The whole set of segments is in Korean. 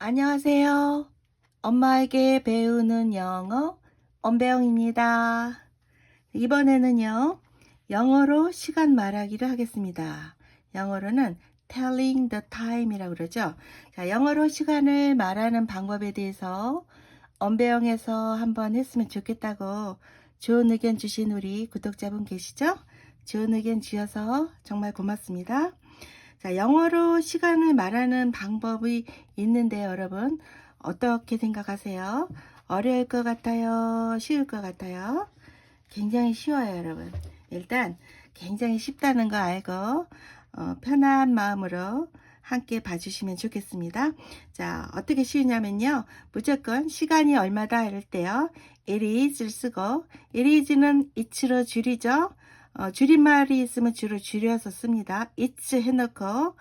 안녕하세요. 엄마에게 배우는 영어 엄배영입니다. 이번에는요, 영어로 시간 말하기를 하겠습니다. 영어로는 telling the time이라고 그러죠. 자, 영어로 시간을 말하는 방법에 대해서 엄배영에서 한번 했으면 좋겠다고 좋은 의견 주신 우리 구독자분 계시죠? 좋은 의견 주셔서 정말 고맙습니다. 자, 영어로 시간을 말하는 방법이 있는데 여러분 어떻게 생각하세요? 어려울 것 같아요? 쉬울 것 같아요? 굉장히 쉬워요, 여러분. 일단 굉장히 쉽다는 거 알고 어, 편한 마음으로 함께 봐주시면 좋겠습니다. 자, 어떻게 쉬우냐면요. 무조건 시간이 얼마다 할 때요. it is를 쓰고 it is는 it로 줄이죠. 어, 줄임말이 있으면 주로 줄여서 씁니다. it's 해놓고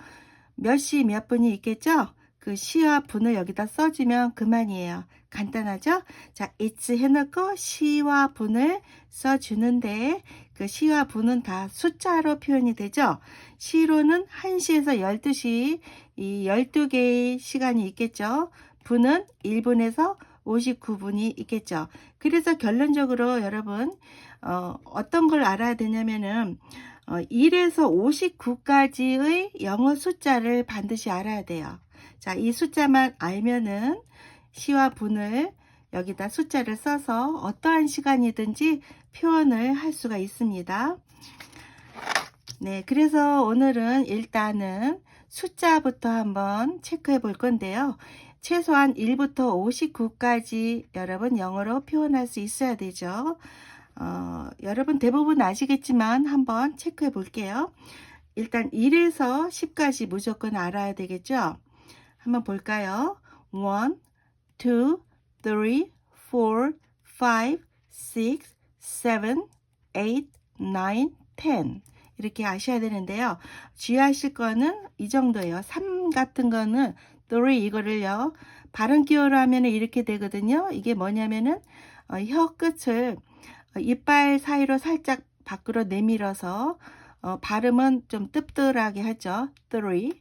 몇 시 몇 분이 있겠죠? 그 시와 분을 여기다 써주면 그만이에요. 간단하죠? 자, it's 해놓고 시와 분을 써주는데 그 시와 분은 다 숫자로 표현이 되죠? 시로는 1시에서 12시 이 12개의 시간이 있겠죠? 분은 1분에서 59분이 있겠죠. 그래서 결론적으로 여러분 어, 어떤 걸 알아야 되냐면은 어, 1에서 59까지의 영어 숫자를 반드시 알아야 돼요. 자, 이 숫자만 알면은 시와 분을 여기다 숫자를 써서 어떠한 시간이든지 표현을 할 수가 있습니다. 네, 그래서 오늘은 일단은 숫자부터 한번 체크해 볼 건데요. 최소한 1부터 59까지 여러분 영어로 표현할 수 있어야 되죠. 어, 여러분 대부분 아시겠지만 한번 체크해 볼게요. 일단 1에서 10까지 무조건 알아야 되겠죠. 한번 볼까요? 1, 2, 3, 4, 5, 6, 7, 8, 9, 10 이렇게 아셔야 되는데요. 주의하실 거는 이 정도예요. 3 같은 거는 3 이거를요. 발음 기호로 하면 이렇게 되거든요. 이게 뭐냐면은 어, 혀 끝을 어, 이빨 사이로 살짝 밖으로 내밀어서 어, 발음은 좀 뜰뜰하게 하죠. 3,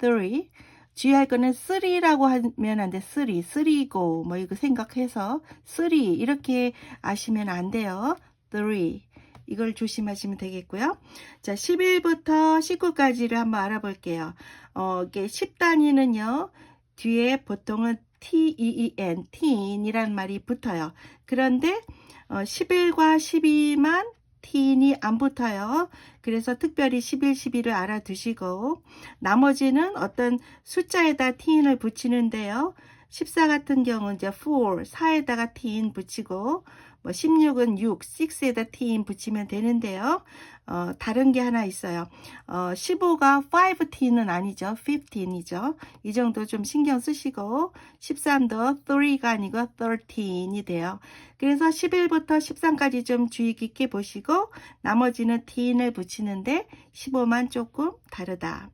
3. 주의할 거는 3라고 하면 안 돼. 3, 3고 뭐 이거 생각해서 3 이렇게 아시면 안 돼요. 3. 이걸 조심하시면 되겠고요. 자, 11부터 19까지를 한번 알아볼게요. 어, 이게 10단위는요. 뒤에 보통은 T-E-E-N, teen이라는 말이 붙어요. 그런데 어, 11과 12만 teen이 안 붙어요. 그래서 특별히 11, 12를 알아두시고 나머지는 어떤 숫자에다 teen을 붙이는데요. 14 같은 경우는 이제 4, 4에다가 teen 붙이고 뭐 16은 6, 6에다 teen 붙이면 되는데요. 어, 다른 게 하나 있어요. 어, 15가 5teen은 아니죠. 15이죠. 이 정도 좀 신경 쓰시고 13도 3가 아니고 13이 돼요. 그래서 11부터 13까지 좀 주의 깊게 보시고 나머지는 teen을 붙이는데 15만 조금 다르다.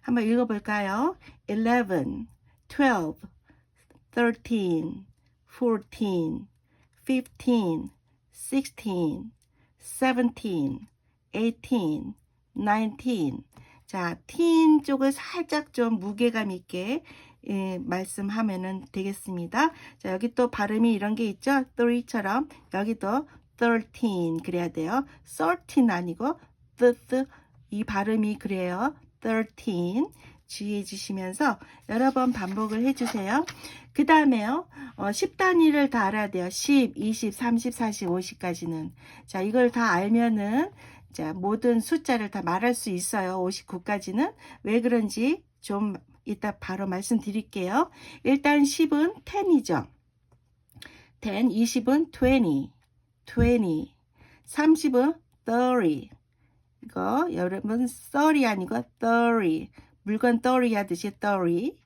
한번 읽어볼까요? 11, 12, 13, 14, 15, 16, 17, 18, 19. 자, teen 쪽을 살짝 좀 무게감 있게 예, 말씀하면 되겠습니다. 자, 여기 또 발음이 이런 게 있죠? 3처럼 여기도 13 그래야 돼요. 13 아니고 the, the 이 발음이 그래요. 13 주의해 주시면서 여러 번 반복을 해주세요. 그 다음에요. 어, 10단위를 다 알아야 돼요. 10, 20, 30, 40, 50까지는. 자, 이걸 다 알면은 자, 모든 숫자를 다 말할 수 있어요. 59까지는. 왜 그런지 좀 이따 바로 말씀드릴게요. 일단 10은 10이죠. 10, 20은 20, 20, 30은 30. 이거 여러분 30 아니고 30. 물건 30 하듯이 30.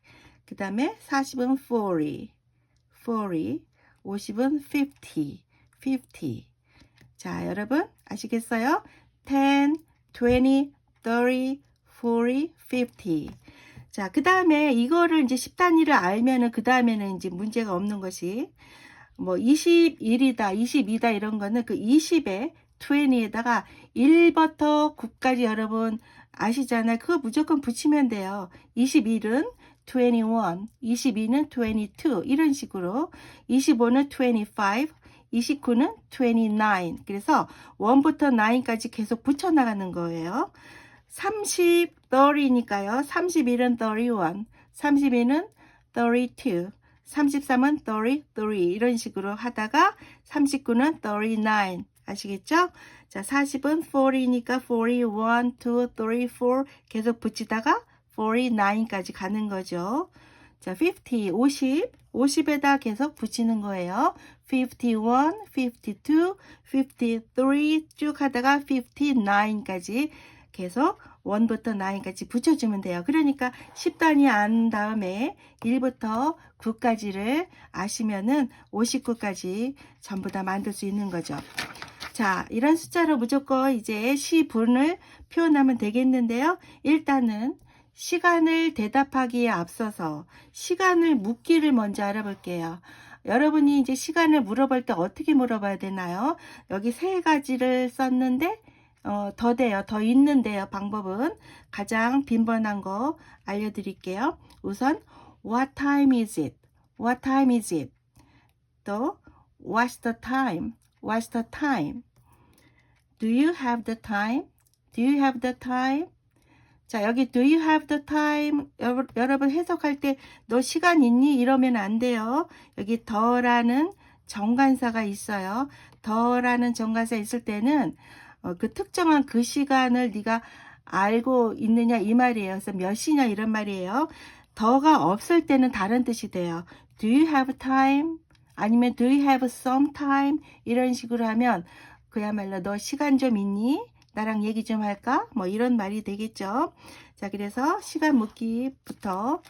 그 다음에 40은 40, 40. 50은 50, 50. 자, 여러분 아시겠어요? 10, 20, 30, 40, 50. 자, 그 다음에 이거를 이제 10단위를 알면은 그 다음에는 이제 문제가 없는 것이 뭐 21이다, 22다 이런 거는 그 20에 20에다가 1부터 9까지 여러분 아시잖아요. 그거 무조건 붙이면 돼요. 21은 21, 22는 22 이런 식으로 25는 25, 29는 29. 그래서 1부터 9까지 계속 붙여 나가는 거예요. 30, 30니까요. 31은 31, 32는 32, 33은 33 이런 식으로 하다가 39는 39 아시겠죠? 자, 40은 40니까 41, 2, 3, 4 계속 붙이다가 49까지 가는 거죠. 자, 50, 50, 50에다 계속 붙이는 거예요. 51, 52, 53 쭉 하다가 59까지 계속 1부터 9까지 붙여주면 돼요. 그러니까 10단위 안 다음에 1부터 9까지를 아시면은 59까지 전부 다 만들 수 있는 거죠. 자, 이런 숫자로 무조건 이제 시분을 표현하면 되겠는데요. 일단은 시간을 대답하기에 앞서서 시간을 묻기를 먼저 알아볼게요. 여러분이 이제 시간을 물어볼 때 어떻게 물어봐야 되나요? 여기 세 가지를 썼는데 어, 더 돼요. 더 있는데요. 방법은 가장 빈번한 거 알려드릴게요. 우선 What time is it? What time is it? 또 What's the time? What's the time? Do you have the time? Do you have the time? 자, 여기 do you have the time? 여러- 여러분 해석할 때 너 시간 있니? 이러면 안 돼요. 여기 더라는 정관사가 있어요. 더라는 정관사 있을 때는 어, 그 특정한 그 시간을 네가 알고 있느냐 이 말이에요. 그래서 몇 시냐 이런 말이에요. 더가 없을 때는 다른 뜻이 돼요. Do you have time? 아니면 do you have some time? 이런 식으로 하면 그야말로 너 시간 좀 있니? 나랑 얘기 좀 할까? 뭐 이런 말이 되겠죠. 자, 그래서 시간 묻기부터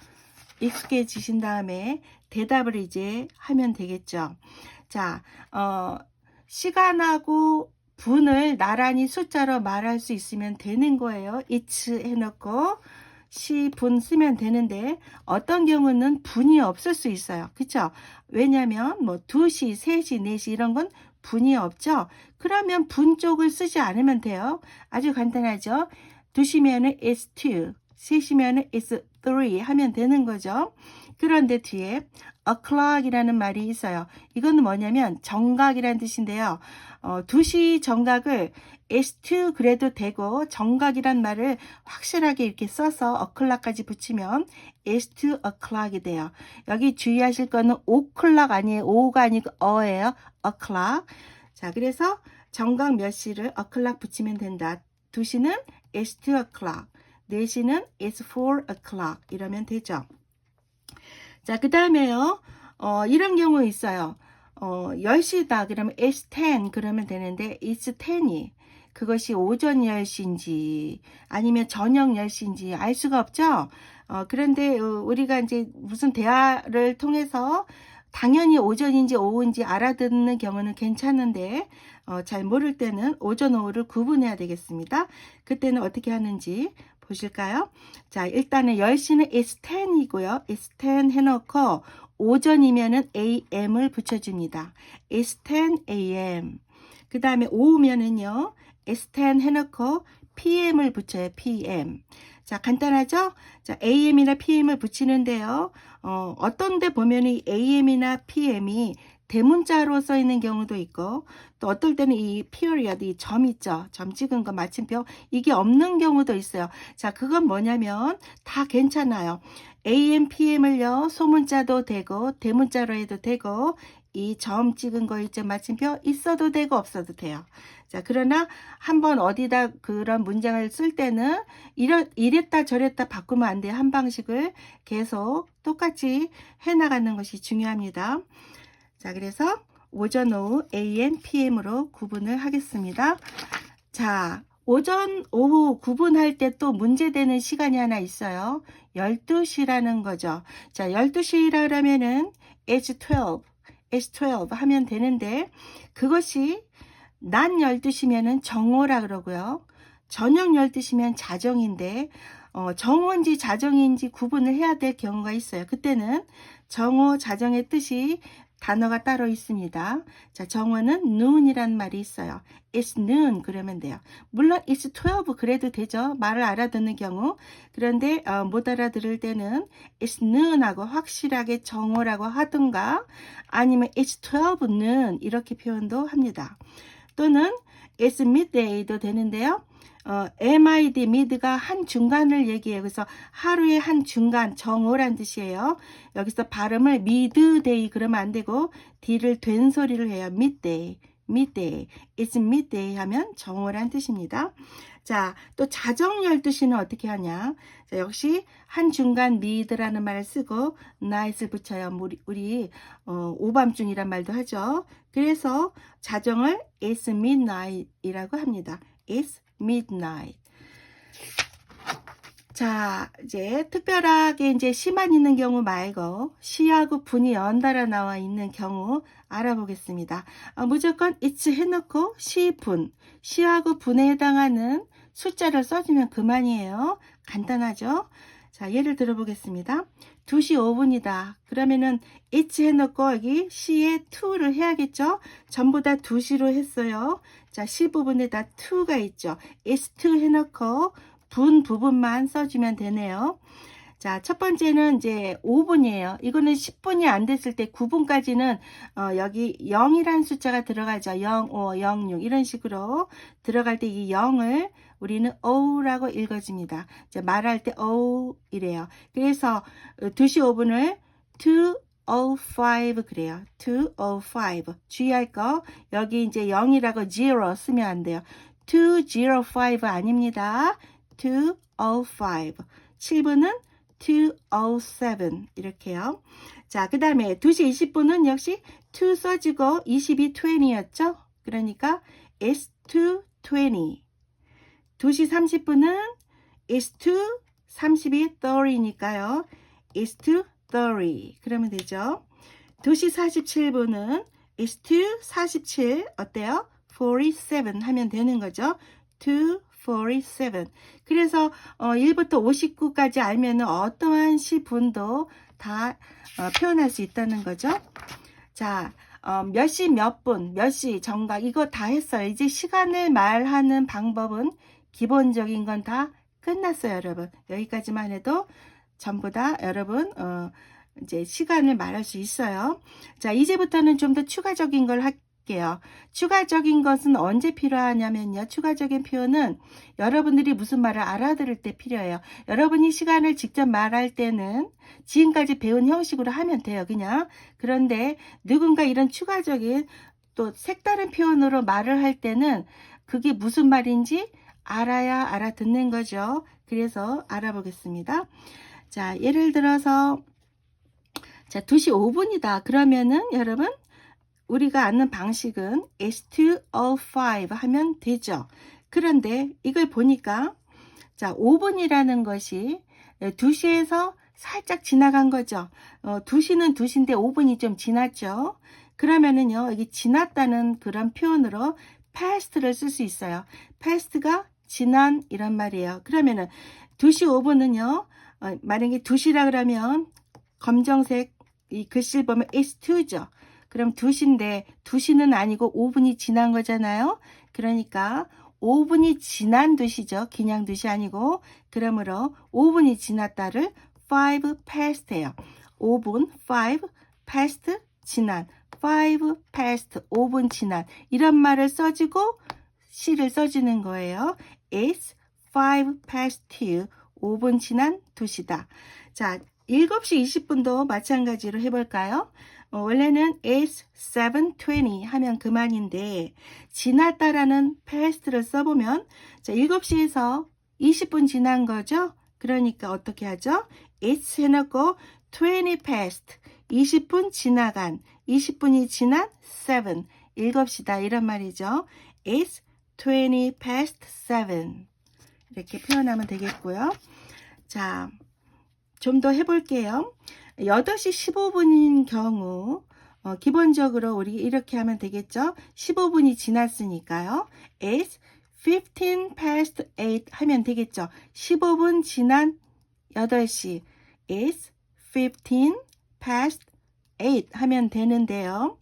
익숙해지신 다음에 대답을 이제 하면 되겠죠. 자, 어, 시간하고 분을 나란히 숫자로 말할 수 있으면 되는 거예요. it's 해놓고 시, 분 쓰면 되는데 어떤 경우는 분이 없을 수 있어요. 그쵸? 왜냐면 뭐 2시, 3시, 4시 이런 건 분이 없죠? 그러면 분 쪽을 쓰지 않으면 돼요. 아주 간단하죠? 2시면은 it's 2, 3시면은 it's 3 하면 되는 거죠. 그런데 뒤에 o'clock이라는 말이 있어요. 이건 뭐냐면 정각이라는 뜻인데요. 어, 2시 정각을 S2 그래도 되고 정각이란 말을 확실하게 이렇게 써서 o'clock까지 붙이면 S2 o'clock이 돼요. 여기 주의하실 거는 o'clock 아니에요. 오가 아니고 어예요. o'clock. 자, 그래서 정각 몇 시를 o'clock 붙이면 된다. 2시는 S2 o'clock. 4시는 S4 o'clock. 이러면 되죠. 자, 그 다음에요. 어, 이런 경우 있어요. 어, 10시다. 그러면 it's 10 그러면 되는데 it's 10이 그것이 오전 10시인지 아니면 저녁 10시인지 알 수가 없죠. 어, 그런데 어, 우리가 이제 무슨 대화를 통해서 당연히 오전인지 오후인지 알아듣는 경우는 괜찮은데 어, 잘 모를 때는 오전 오후를 구분해야 되겠습니다. 그때는 어떻게 하는지 보실까요? 자, 일단은 10시는 it's 10이고요. it's 10 해놓고 오전이면은 am을 붙여줍니다. it's 10 am. 그 다음에 오후면은요. it's 10 해놓고 pm을 붙여요. pm. 자, 간단하죠? 자, am이나 pm을 붙이는데요. 어, 어떤 데 보면 이 am이나 pm이 대문자로 써 있는 경우도 있고 또 어떨 때는 이 period 이점 있죠. 점 찍은 거 마침표 이게 없는 경우도 있어요. 자, 그건 뭐냐면 다 괜찮아요. AM, PM을요, 소문자도 되고, 대문자로 해도 되고, 이 점 찍은 거 있죠, 마침표, 있어도 되고, 없어도 돼요. 자, 그러나 한번 어디다 그런 문장을 쓸 때는 이러, 이랬다 저랬다 바꾸면 안 돼요. 한 방식을 계속 똑같이 해나가는 것이 중요합니다. 자, 그래서 오전, 오후, AM, PM으로 구분을 하겠습니다. 자, 오전, 오후 구분할 때 또 문제되는 시간이 하나 있어요. 12시라는 거죠. 자, 12시라 그러면은 it's 12, it's 12 하면 되는데 그것이 낮 12시면은 정오라 그러고요. 저녁 12시면 자정인데 어, 정오인지 자정인지 구분을 해야 될 경우가 있어요. 그때는 정오, 자정의 뜻이 단어가 따로 있습니다. 자, 정원은 noon이란 말이 있어요. It's noon 그러면 돼요. 물론 it's 12 그래도 되죠. 말을 알아듣는 경우. 그런데 어, 못 알아들을 때는 it's noon하고 확실하게 정오라고 하든가 아니면 it's 12 noon 이렇게 표현도 합니다. 또는 it's midday도 되는데요. 어, mid, mid가 한 중간을 얘기해요. 그래서 하루의 한 중간, 정오란 뜻이에요. 여기서 발음을 midday 그러면 안 되고 d를 된 소리를 해요. midday, midday. It's midday 하면 정오란 뜻입니다. 자, 또 자정 12시는 어떻게 하냐? 자, 역시 한 중간 mid라는 말을 쓰고 night을 붙여요. 우리, 우리 어, 오밤중이란 말도 하죠. 그래서 자정을 it's midnight이라고 합니다. It's midnight. 자, 이제 특별하게 이제 시만 있는 경우 말고 시하고 분이 연달아 나와 있는 경우 알아보겠습니다. 어, 무조건 it's 해놓고 시, 분. 시하고 분에 해당하는 숫자를 써주면 그만이에요. 간단하죠? 자, 예를 들어보겠습니다. 2시 5분이다. 그러면은 it's 해놓고 여기 시에 to를 해야겠죠? 전부 다 2시로 했어요. 자, 15분에다 to가 있죠. it's to 해놓고 분 부분만 써주면 되네요. 자, 첫 번째는 이제 5분이에요. 이거는 10분이 안 됐을 때 9분까지는 어, 여기 0이라는 숫자가 들어가죠. 0, 5, 0, 6 이런 식으로 들어갈 때 이 0을 우리는 O라고 읽어집니다. 말할 때 O 이래요. 그래서 2시 5분을 205 그래요. 205 주의할 거 여기 이제 0이라고 0 쓰면 안 돼요. 205 아닙니다. 205 7분은 207 이렇게요. 자, 그 다음에 2시 20분은 역시 2 써지고 20이 20였죠? 그러니까 it's 220 2시 30분은 it's 2 30이 30이니까요. it's 2 30 그러면 되죠. 2시 47분은 it's 2 47 어때요? 47 하면 되는 거죠. 2 47. 그래서 어, 1부터 59까지 알면은 어떠한 시분도 다 어, 표현할 수 있다는 거죠. 자, 어, 몇 시 몇 분, 몇 시 정각 이거 다 했어요. 이제 시간을 말하는 방법은 기본적인 건 다 끝났어요, 여러분. 여기까지만 해도 전부 다 여러분 어, 이제 시간을 말할 수 있어요. 자, 이제부터는 좀 더 추가적인 걸 할게요. 추가적인 것은 언제 필요하냐면요. 추가적인 표현은 여러분들이 무슨 말을 알아들을 때 필요해요. 여러분이 시간을 직접 말할 때는 지금까지 배운 형식으로 하면 돼요. 그냥. 그런데 누군가 이런 추가적인 또 색다른 표현으로 말을 할 때는 그게 무슨 말인지 알아야 알아듣는 거죠. 그래서 알아보겠습니다. 자, 예를 들어서 자, 2시 5분이다. 그러면은 여러분 우리가 아는 방식은 S205 하면 되죠. 그런데 이걸 보니까 자 5분이라는 것이 2시에서 살짝 지나간 거죠. 어, 2시는 2시인데 5분이 좀 지났죠. 그러면은요 여기 지났다는 그런 표현으로 past를 쓸 수 있어요. past가 지난 이란 말이에요. 그러면은 2시 5분은요 어, 만약에 2시라 그러면 검정색 이 글씨를 보면 S2죠. 그럼 2시인데 2시는 아니고 5분이 지난 거잖아요. 그러니까 5분이 지난 2시죠. 그냥 2시 아니고 그러므로 5분이 지났다를 5 past 해요. 5분 5 past 지난 5 past 5분 지난 이런 말을 써주고 시를 써주는 거예요. It's 5 past 2 5분 지난 2시다. 자, 7시 20분도 마찬가지로 해볼까요? 어, 원래는 it's 7.20 하면 그만인데 지났다라는 past를 써보면 자 7시에서 20분 지난 거죠? 그러니까 어떻게 하죠? it's 해놓고 20 past 20분 지나간 20분이 지난 7 7시다 이런 말이죠. it's 20 past 7 이렇게 표현하면 되겠고요. 자, 좀 더 해볼게요. 8시 15분인 경우 어, 기본적으로 우리 이렇게 하면 되겠죠. 15분이 지났으니까요. It's 15 past 8 하면 되겠죠. 15분 지난 8시. It's 15 past 8 하면 되는데요.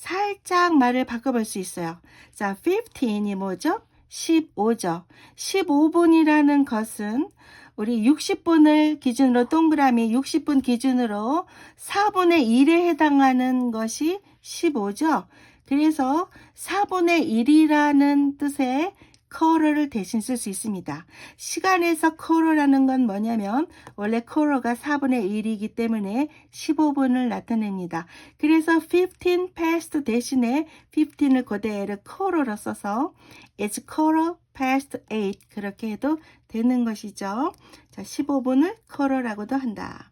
살짝 말을 바꿔볼 수 있어요. 자, 15이 뭐죠? 15죠. 15분이라는 것은 우리 60분을 기준으로 동그라미 60분 기준으로 4분의 1에 해당하는 것이 15죠. 그래서 4분의 1이라는 뜻의 쿼러를 대신 쓸 수 있습니다. 시간에서 쿼러라는 건 뭐냐면 원래 쿼러가 4분의 1이기 때문에 15분을 나타냅니다. 그래서 15 past 대신에 15을 그대로 쿼러로 써서 it's quarter past 8 그렇게 해도 되는 것이죠. 자, 15분을 쿼러라고도 한다.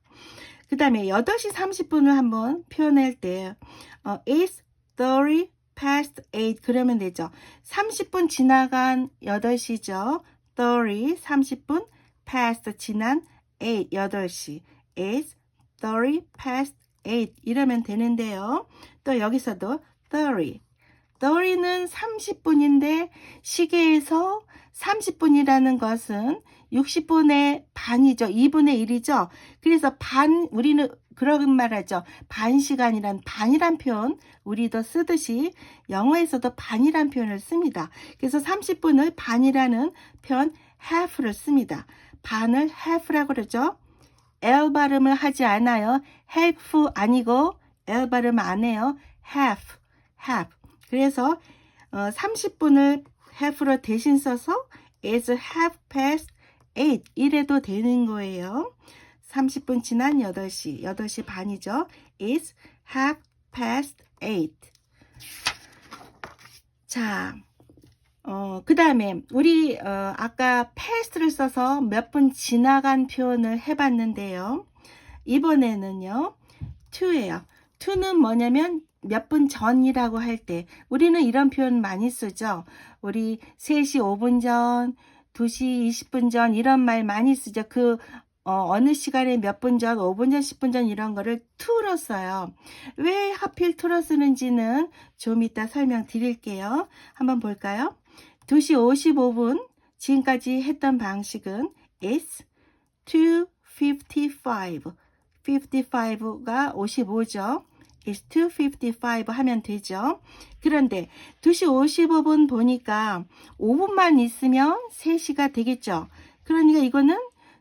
그 다음에 8시 30분을 한번 표현할 때 어, it's 30 past 8 그러면 되죠. 30분 지나간 8시죠. 30 30분 past 지난 8 8시 is 30 past 8 이러면 되는데요. 또 여기서도 30 30는 30분인데 시계에서 30분이라는 것은 60분의 반이죠. 2분의 1이죠. 그래서 반 우리는 그런 말 하죠. 반 시간이란 반이란 표현 우리도 쓰듯이 영어에서도 반이란 표현을 씁니다. 그래서 30분을 반이라는 표현 half를 씁니다. 반을 half라고 그러죠. L 발음을 하지 않아요. half 아니고 L 발음 안 해요. half, half. 그래서 어, 30분을 half로 대신 써서 is half past 8 이래도 되는 거예요. 30분 지난 8시, 8시 반이죠. is half past 8. 자, 어, 그 다음에 우리 어, 아까 past를 써서 몇 분 지나간 표현을 해봤는데요. 이번에는요. to예요. to는 뭐냐면 몇 분 전이라고 할 때 우리는 이런 표현 많이 쓰죠. 우리 3시 5분 전, 2시 20분 전 이런 말 많이 쓰죠. 그 어, 느 시간에 몇 분 전, 5분 전, 10분 전 이런 거를 to로 써요. 왜 하필 to로 쓰는지는 좀 이따 설명드릴게요. 한번 볼까요? 2시 55분 지금까지 했던 방식은 is 255 55가 55죠. is 255 하면 되죠. 그런데 2시 55분 보니까 5분만 있으면 3시가 되겠죠. 그러니까 이거는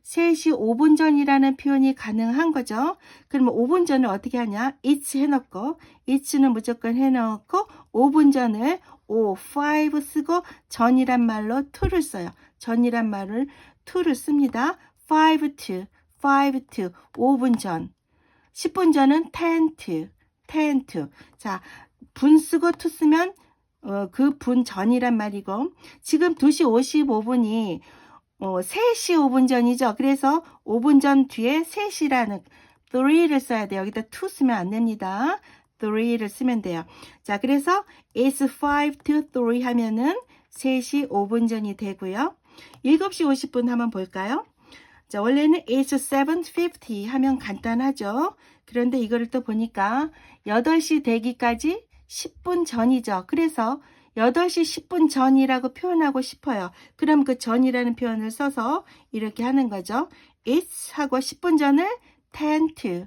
3시 5분 전이라는 표현이 가능한 거죠. 그러면 5분 전을 어떻게 하냐? it's 해놓고, it'는 무조건 해놓고, 5분 전을 5, 5 쓰고, 전이란 말로 to를 써요. 전이란 말을 to를 씁니다. 5 to, 5 to, 5분 전. 10분 전은 10 to, 10 to. 자, 분 쓰고 to 쓰면, 어, 그 분 전이란 말이고, 지금 2시 55분이 어, 3시 5분 전이죠. 그래서 5분 전 뒤에 3시라는 3를 써야 돼요. 여기다 2 쓰면 안 됩니다. 3를 쓰면 돼요. 자, 그래서 it's 5 to 3 하면은 3시 5분 전이 되고요. 7시 50분 한번 볼까요? 자, 원래는 it's 7.50 하면 간단하죠. 그런데 이거를 또 보니까 8시 되기까지 10분 전이죠. 그래서 8시 10분 전이라고 표현하고 싶어요. 그럼 그 전이라는 표현을 써서 이렇게 하는 거죠. It's 하고 10분 전을 10 to,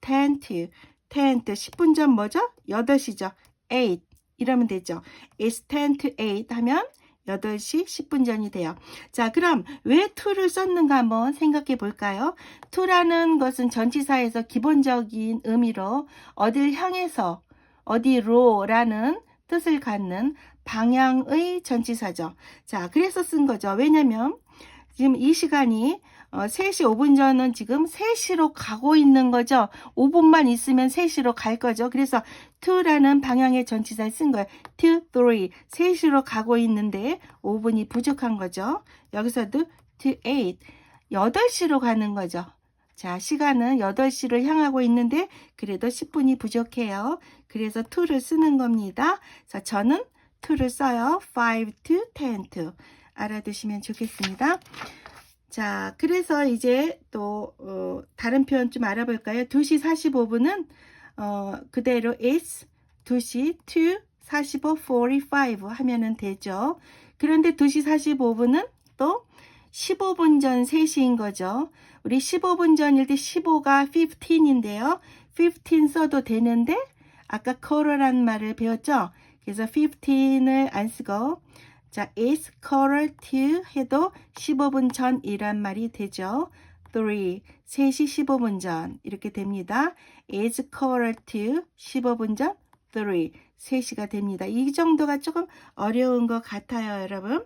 10 to, 10 to, 10분 전 뭐죠? 8시죠. 8 이러면 되죠. It's 10 to 8 하면 8시 10분 전이 돼요. 자, 그럼 왜 to를 썼는가 한번 생각해 볼까요? to라는 것은 전치사에서 기본적인 의미로 어딜 향해서 어디로라는 뜻을 갖는 방향의 전치사죠. 자, 그래서 쓴 거죠. 왜냐면 지금 이 시간이 어, 3시 5분 전은 지금 3시로 가고 있는 거죠. 5분만 있으면 3시로 갈 거죠. 그래서 to라는 방향의 전치사를 쓴 거예요. to, three. 3시로 가고 있는데 5분이 부족한 거죠. 여기서도 to eight. 8시로 가는 거죠. 자, 시간은 8시를 향하고 있는데 그래도 10분이 부족해요. 그래서 to를 쓰는 겁니다. 자, 저는 to를 써요. 5 to 10 to. 알아두시면 좋겠습니다. 자, 그래서 이제 또 어, 다른 표현 좀 알아볼까요? 2시 45분은 어, 그대로 is 2시 to 45, 45 하면은 되죠. 그런데 2시 45분은 또 15분 전 3시인 거죠. 우리 15분 전일 때 15가 15인데요. 15 써도 되는데 아까 quarter란 말을 배웠죠. 그래서 15을 안 쓰고 자, it's quarter to 해도 15분 전이란 말이 되죠. 3, 3시 15분 전 이렇게 됩니다. it's quarter to 15분 전 3, 3시가 됩니다. 이 정도가 조금 어려운 것 같아요, 여러분.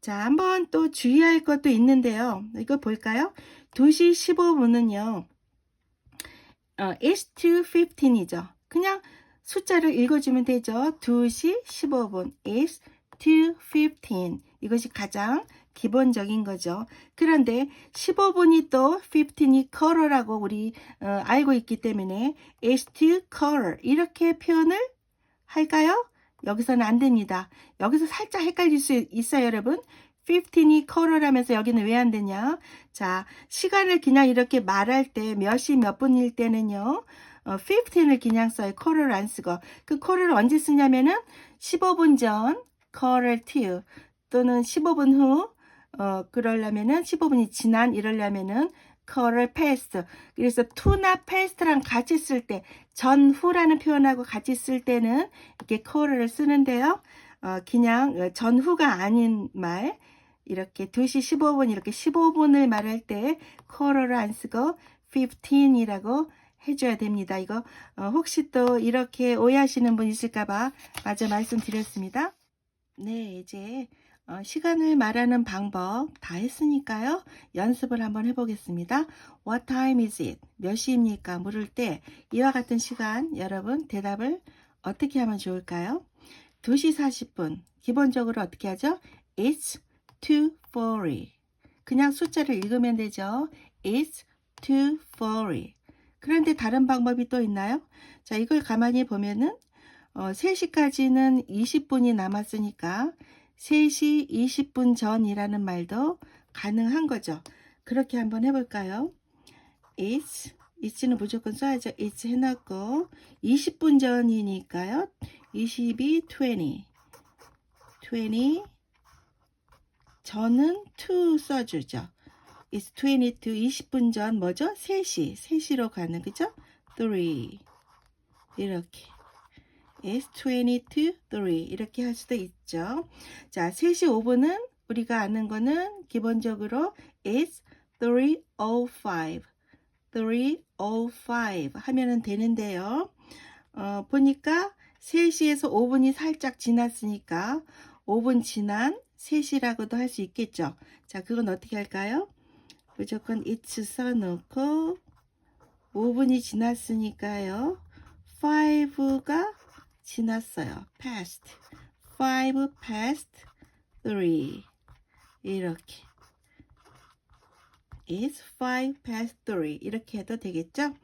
자, 한번 또 주의할 것도 있는데요. 이거 볼까요? 2시 15분은요. 어, it's to 15이죠. 그냥 숫자를 읽어주면 되죠. 2시 15분. it's to 15. 이것이 가장 기본적인 거죠. 그런데 15분이 또 15이 color라고 우리 어, 알고 있기 때문에 it's to color 이렇게 표현을 할까요? 여기서는 안 됩니다. 여기서 살짝 헷갈릴 수 있어요, 여러분. 15이 color라면서 여기는 왜 안 되냐? 자, 시간을 그냥 이렇게 말할 때 몇 시 몇 분일 때는요. 어, 15을 그냥 써요. color를 안 쓰고. 그 color를 언제 쓰냐면은 15분 전 quarter to 또는 15분 후 어, 그러려면은 15분이 지난 이러려면은 quarter past. 그래서 to나 past랑 같이 쓸 때 전후라는 표현하고 같이 쓸 때는 이렇게 quarter를 쓰는데요. 어, 그냥 어, 전후가 아닌 말 이렇게 2시 15분 이렇게 15분을 말할 때 quarter를 안 쓰고 15이라고 해줘야 됩니다. 이거 어, 혹시 또 이렇게 오해하시는 분 있을까봐 마저 말씀드렸습니다. 네, 이제 어, 시간을 말하는 방법 다 했으니까요. 연습을 한번 해보겠습니다. What time is it? 몇 시입니까? 물을 때 이와 같은 시간 여러분 대답을 어떻게 하면 좋을까요? 2시 40분 기본적으로 어떻게 하죠? It's 2.40 그냥 숫자를 읽으면 되죠. It's 2.40 그런데 다른 방법이 또 있나요? 자 이걸 가만히 보면은 어, 3시까지는 20분이 남았으니까 3시 20분 전이라는 말도 가능한 거죠. 그렇게 한번 해볼까요? It's, it's는 무조건 써야죠. It's 해놨고 20분 전이니까요. 22, 20, 20 전은 to 써주죠. It's 22, 20분 전 뭐죠? 3시, 3시로 가는 그죠? 3 이렇게 is 22, 3 이렇게 할 수도 있죠. 자, 3시 5분은 우리가 아는 거는 기본적으로 is 305, 305 하면은 되는데요. 어, 보니까 3시에서 5분이 살짝 지났으니까 5분 지난 3시라고도 할 수 있겠죠. 자, 그건 어떻게 할까요? 무조건 it's 써놓고 5분이 지났으니까요. 5가 지났어요. past. 5 past 3. 이렇게. It's 5 past 3. 이렇게 해도 되겠죠?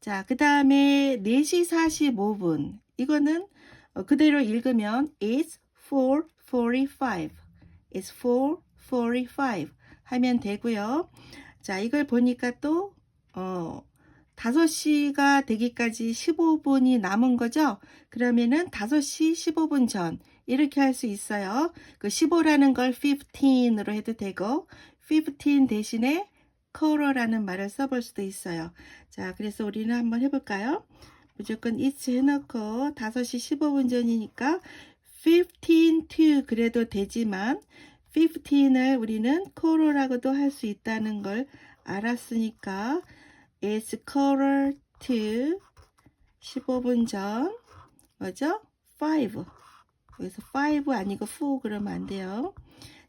자, 그 다음에 4시 45분. 이거는 어, 그대로 읽으면 It's 4.45. It's 4.45 하면 되고요. 자, 이걸 보니까 또 어, 5시가 되기까지 15분이 남은 거죠? 그러면은 5시 15분 전 이렇게 할 수 있어요. 그 15라는 걸 15으로 해도 되고 15 대신에 color라는 말을 써볼 수도 있어요. 자, 그래서 우리는 한번 해볼까요? 무조건 it's 해놓고 5시 15분 전이니까 15 to 그래도 되지만 15을 우리는 color라고도 할 수 있다는 걸 알았으니까 It's quarter to 15분 전 뭐죠? 5 여기서 5 아니고 4 그러면 안 돼요.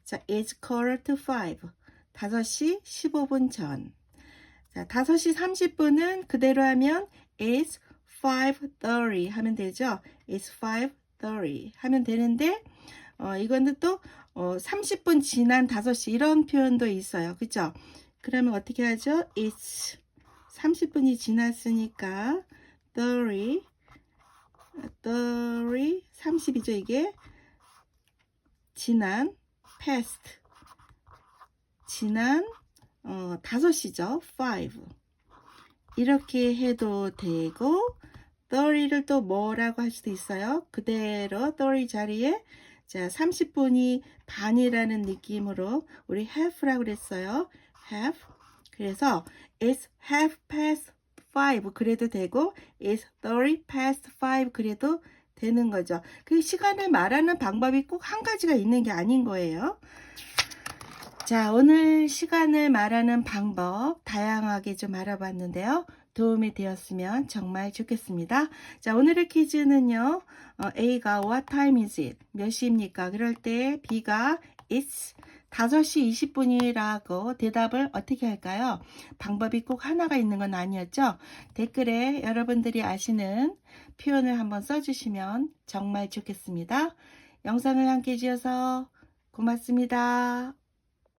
자, it's quarter to 5 5시 15분 전 자, 5시 30분은 그대로 하면 it's 5.30 하면 되죠. it's 5.30 하면 되는데 어, 이거는 또 어, 30분 지난 5시 이런 표현도 있어요. 그죠? 그러면 어떻게 하죠? it's 30분이 지났으니까 30 30 30이죠 이게 지난 past 지난 어, 5시죠 5 이렇게 해도 되고 30를 또 뭐라고 할 수도 있어요 그대로 30 자리에 자, 30분이 반이라는 느낌으로 우리 half라고 그랬어요. half. 그래서 it's half past five 그래도 되고 it's 30 past five 그래도 되는 거죠. 그 시간을 말하는 방법이 꼭 한 가지가 있는 게 아닌 거예요. 자, 오늘 시간을 말하는 방법 다양하게 좀 알아봤는데요. 도움이 되었으면 정말 좋겠습니다. 자, 오늘의 퀴즈는요. 어, A가 what time is it? 몇 시입니까? 그럴 때 B가 it's 5시 20분이라고 대답을 어떻게 할까요? 방법이 꼭 하나가 있는 건 아니었죠? 댓글에 여러분들이 아시는 표현을 한번 써주시면 정말 좋겠습니다. 영상을 함께 해주셔서 고맙습니다.